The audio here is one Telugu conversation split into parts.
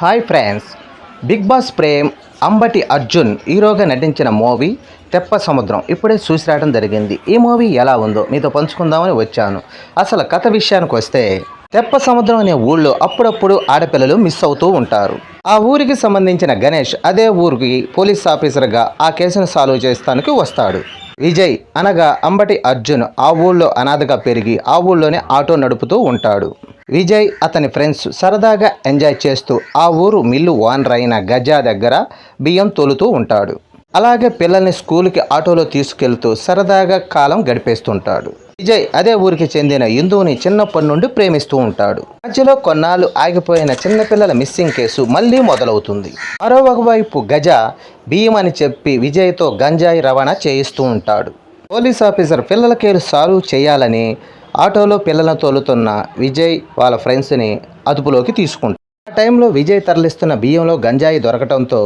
Hi friends. Bigg Boss Prem Ambati Arjun హీరోగా నటించిన మూవీ తెప్ప సముద్రం ఇప్పుడే చూసి రావడం జరిగింది. ఈ మూవీ ఎలా ఉందో మీతో పంచుకుందామని వచ్చాను. అసలు కథ విషయానికి వస్తే తెప్ప సముద్రం అనే ఊళ్ళో అప్పుడప్పుడు ఆడపిల్లలు మిస్ అవుతూ ఉంటారు. ఆ ఊరికి సంబంధించిన గణేష్ అదే ఊరికి పోలీస్ ఆఫీసర్గా ఆ కేసును సాల్వ్ చేస్తానికి వస్తాడు. విజయ్ అనగా అంబటి అర్జున్ ఆ ఊళ్ళో అనాథగా పెరిగి ఆ ఊళ్ళోనే ఆటో నడుపుతూ ఉంటాడు. విజయ్ అతని ఫ్రెండ్స్ సరదాగా ఎంజాయ్ చేస్తూ ఆ ఊరు మిల్లు ఓనర్ అయిన గజా దగ్గర బియ్యం తోలుతూ ఉంటాడు. అలాగే పిల్లల్ని స్కూల్కి ఆటోలో తీసుకెళ్తూ సరదాగా కాలం గడిపేస్తుంటాడు. విజయ్ అదే ఊరికి చెందిన ఇందుని చిన్నప్పటి నుండి ప్రేమిస్తూ ఉంటాడు. మధ్యలో కొన్నాళ్ళు ఆగిపోయిన చిన్నపిల్లల మిస్సింగ్ కేసు మళ్ళీ మొదలవుతుంది. మరోవైపు గజ బియ్యం అని చెప్పి విజయ్తో గంజాయి రవాణా చేయిస్తూ ఉంటాడు. పోలీస్ ఆఫీసర్ పిల్లల కేసు సాల్వ్ చేయాలని ఆటోలో పిల్లలను తోలుతున్న విజయ్ వాళ్ళ ఫ్రెండ్స్ని అదుపులోకి తీసుకుంటాడు. ఆ టైంలో విజయ్ తరలిస్తున్న బియ్యంలో గంజాయి దొరకటంతో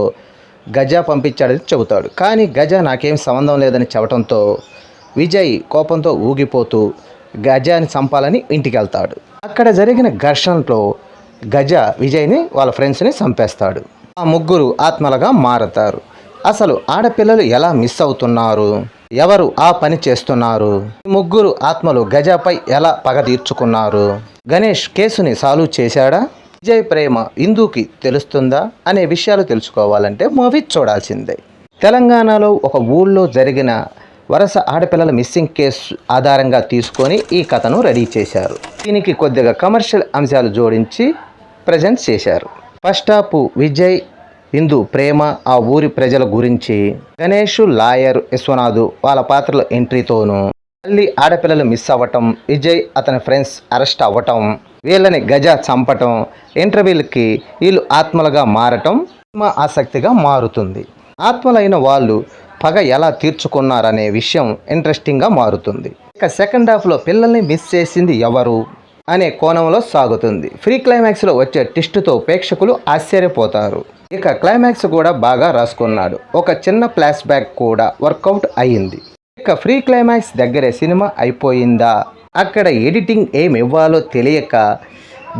గజ పంపించాడని చెబుతాడు. కానీ గజ నాకేం సంబంధం లేదని చెప్పడంతో విజయ్ కోపంతో ఊగిపోతూ గజాని చంపాలని ఇంటికి వెళ్తాడు. అక్కడ జరిగిన ఘర్షణలో గజ విజయ్ని వాళ్ళ ఫ్రెండ్స్ని చంపేస్తాడు. ఆ ముగ్గురు ఆత్మలుగా మారతారు. అసలు ఆడపిల్లలు ఎలా మిస్ అవుతున్నారు? ఎవరు ఆ పని చేస్తున్నారు? ముగ్గురు ఆత్మలు గజపై ఎలా పగ తీర్చుకున్నారు? గణేష్ కేసుని సాల్వ్ చేశాడా? విజయ్ ప్రేమ ఇందుకి తెలుస్తుందా? అనే విషయాలు తెలుసుకోవాలంటే మూవీ చూడాల్సిందే. తెలంగాణలో ఒక ఊళ్ళో జరిగిన వరుస ఆడపిల్లల మిస్సింగ్ కేసు ఆధారంగా తీసుకొని ఈ కథను రెడీ చేశారు. దీనికి కొద్దిగా కమర్షియల్ అంశాలు జోడించి ప్రజెంట్ చేశారు. ఫస్ట్ హాఫ్ విజయ్ ఇందు ప్రేమ ఆ ఊరి ప్రజల గురించి. గణేష్ లాయర్ విశ్వనాథ్ వాళ్ళ పాత్రల ఎంట్రీతోనూ మళ్ళీ ఆడపిల్లలు మిస్ అవ్వటం విజయ్ అతని ఫ్రెండ్స్ అరెస్ట్ అవ్వటం వీళ్ళని గజ చంపటం ఇంటర్వ్యూలకి వీళ్ళు ఆత్మలుగా మారటం సినిమా ఆసక్తిగా మారుతుంది. ఆత్మలైన వాళ్ళు పగ ఎలా తీర్చుకున్నారనే విషయం ఇంట్రెస్టింగ్గా మారుతుంది. ఇక సెకండ్ హాఫ్లో పిల్లల్ని మిస్ చేసింది ఎవరు అనే కోణంలో సాగుతుంది. ఫ్రీ క్లైమాక్స్లో వచ్చే టిస్టుతో ప్రేక్షకులు ఆశ్చర్యపోతారు. ఇక క్లైమాక్స్ కూడా బాగా రాసుకున్నాడు. ఒక చిన్న ఫ్లాష్ బ్యాక్ కూడా వర్కౌట్ అయ్యింది. ఇక ఫ్రీ క్లైమాక్స్ దగ్గరే సినిమా అయిపోయిందా? అక్కడ ఎడిటింగ్ ఏం ఇవ్వాలో తెలియక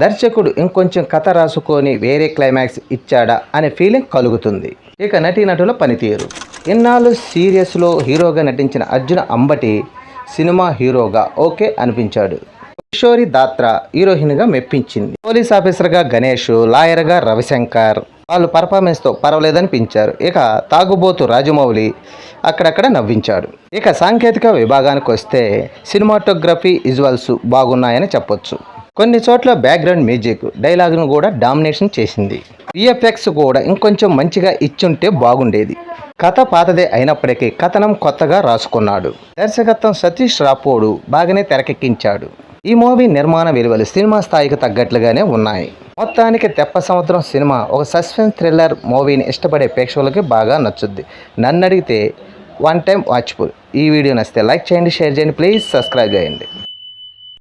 దర్శకుడు ఇంకొంచెం కథ రాసుకొని వేరే క్లైమాక్స్ ఇచ్చాడా అనే ఫీలింగ్ కలుగుతుంది. ఇక నటీనటుల పనితీరు. ఇన్నాళ్ళు సీరియస్లో హీరోగా నటించిన అర్జున అంబటి సినిమా హీరోగా ఓకే అనిపించాడు. కిషోరి దాత్ర హీరోయిన్గా మెప్పించింది. పోలీస్ ఆఫీసర్గా గణేష్ లాయర్గా రవిశంకర్. వాళ్ళు పర్ఫార్మెన్స్తో పర్వాలేదనిపించారు ఇక తాగుబోతు రాజమౌళి అక్కడక్కడ నవ్వించాడు. ఇక సాంకేతిక విభాగానికి వస్తే సినిమాటోగ్రఫీ విజువల్స్ బాగున్నాయని చెప్పొచ్చు. కొన్ని చోట్ల బ్యాక్గ్రౌండ్ మ్యూజిక్ డైలాగ్ను కూడా డామినేషన్ చేసింది. విఎఫ్ఎక్స్ కూడా ఇంకొంచెం మంచిగా ఇచ్చుంటే బాగుండేది. కథ పాతదే అయినప్పటికీ కథనం కొత్తగా రాసుకున్నాడు. దర్శకత్వం సతీష్ రాపోడు బాగానే తెరకెక్కించాడు. ఈ మూవీ నిర్మాణ విలువలు సినిమా స్థాయికి తగ్గట్లుగానే ఉన్నాయి. మొత్తానికి తెప్ప సంవత్సరం సినిమా ఒక సస్పెన్స్ థ్రిల్లర్ మూవీని ఇష్టపడే ప్రేక్షకులకి బాగా నచ్చుద్ది. నన్ను అడిగితే వన్ టైం వాచ్ఫుల్. ఈ వీడియో నచ్చితే లైక్ చేయండి షేర్ చేయండి ప్లీజ్ సబ్స్క్రైబ్ చేయండి.